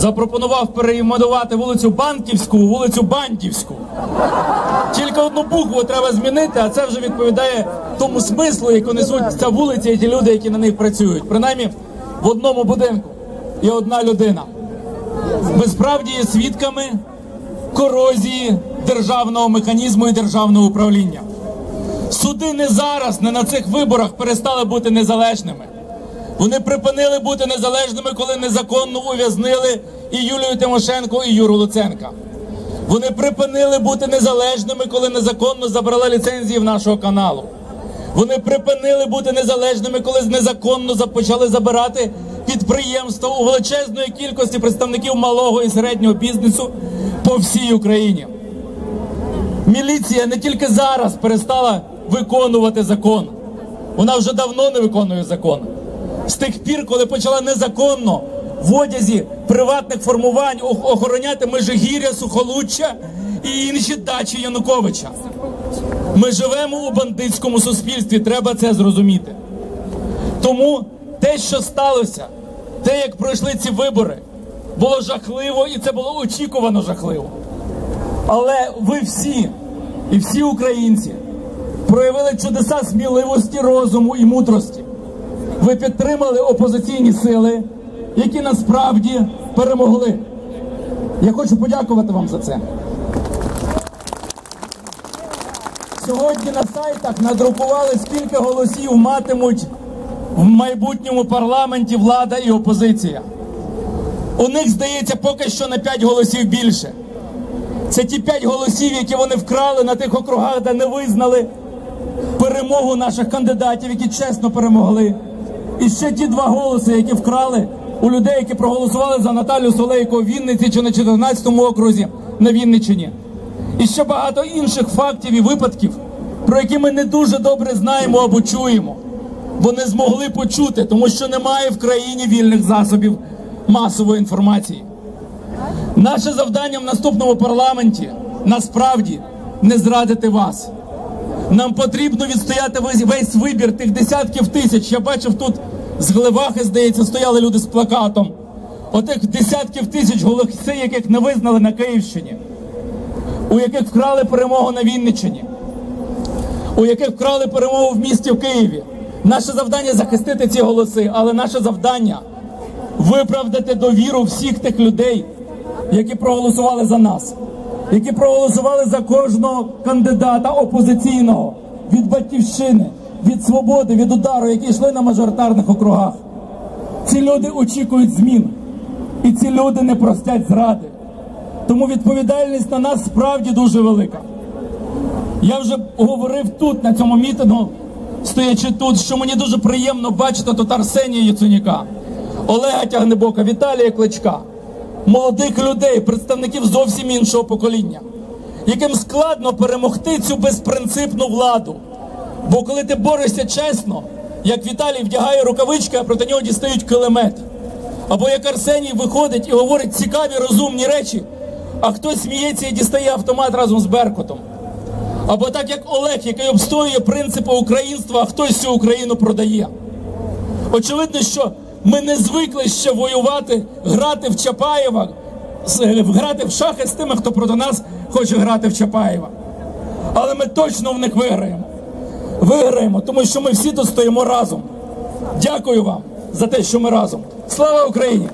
запропонував перейменувати вулицю Банківську у вулицю Бандівську. Тільки одну букву треба змінити, а це вже відповідає тому смислу, яку несуть ця вулиця і ті люди, які на них працюють. Принаймні в одному будинку є одна людина. Ми справді є свідками корозії державного механізму і державного управління. Суди не зараз, не на цих виборах перестали бути незалежними. Вони припинили бути незалежними, коли незаконно ув'язнили і Юлію Тимошенко, і Юру Луценка. Вони припинили бути незалежними, коли незаконно забрали ліцензії в нашого каналу. Вони припинили бути незалежними, коли незаконно почали забирати підприємства у величезної кількості представників малого і середнього бізнесу по всій Україні. Міліція не тільки зараз перестала виконувати закон, вона вже давно не виконує закон. З тих пір, коли почала незаконно в одязі приватних формувань охороняти Межигір'я, Сухолуччя і інші дачі Януковича. Ми живемо у бандитському суспільстві, треба це зрозуміти. Тому те, що сталося, те, як пройшли ці вибори, було жахливо і це було очікувано жахливо. Але ви всі і всі українці проявили чудеса сміливості, розуму і мудрості. Ви підтримали опозиційні сили, які насправді перемогли. Я хочу подякувати вам за це. Сьогодні на сайтах надрукували, скільки голосів матимуть в майбутньому парламенті влада і опозиція. У них здається поки що на 5 голосів більше. Це ті 5 голосів, які вони вкрали на тих округах, де не визнали перемогу наших кандидатів, які чесно перемогли. І ще ті два голоси, які вкрали у людей, які проголосували за Наталю Солейко в Вінниці чи на 14-му окрузі на Вінниччині. І ще багато інших фактів і випадків, про які ми не дуже добре знаємо або чуємо, бо не змогли почути, тому що немає в країні вільних засобів масової інформації. Наше завдання в наступному парламенті насправді не зрадити вас. Нам потрібно відстояти весь, вибір тих десятків тисяч. Я бачив тут з Глевахи, здається, стояли люди з плакатом. Отих десятків тисяч голосів, яких не визнали на Київщині, у яких вкрали перемогу на Вінниччині, у яких вкрали перемогу в місті в Києві. Наше завдання захистити ці голоси, але наше завдання виправдати довіру всіх тих людей, які проголосували за нас які проголосували за кожного кандидата опозиційного від батьківщини, від свободи, від удару, які йшли на мажоритарних округах. Ці люди очікують змін, і ці люди не простять зради. Тому відповідальність на нас справді дуже велика. Я вже говорив тут, на цьому мітингу, стоячи тут, що мені дуже приємно бачити тут Арсенія Яценюка, Олега Тягнебока, Віталія Кличка молодих людей, представників зовсім іншого покоління, яким складно перемогти цю безпринципну владу. Бо коли ти борешся чесно, як Віталій вдягає рукавички, а проти нього дістають килимет. Або як Арсеній виходить і говорить цікаві розумні речі, а хтось сміється і дістає автомат разом з Беркутом. Або так як Олег, який обстоює принципи українства, а хтось цю Україну продає. Очевидно, що ми не звикли ще воювати, грати в Чапаєва, грати в шахи з тими, хто проти нас хоче грати в Чапаєва. Але ми точно в них виграємо. Виграємо, тому що ми всі тут стоїмо разом. Дякую вам за те, що ми разом. Слава Україні!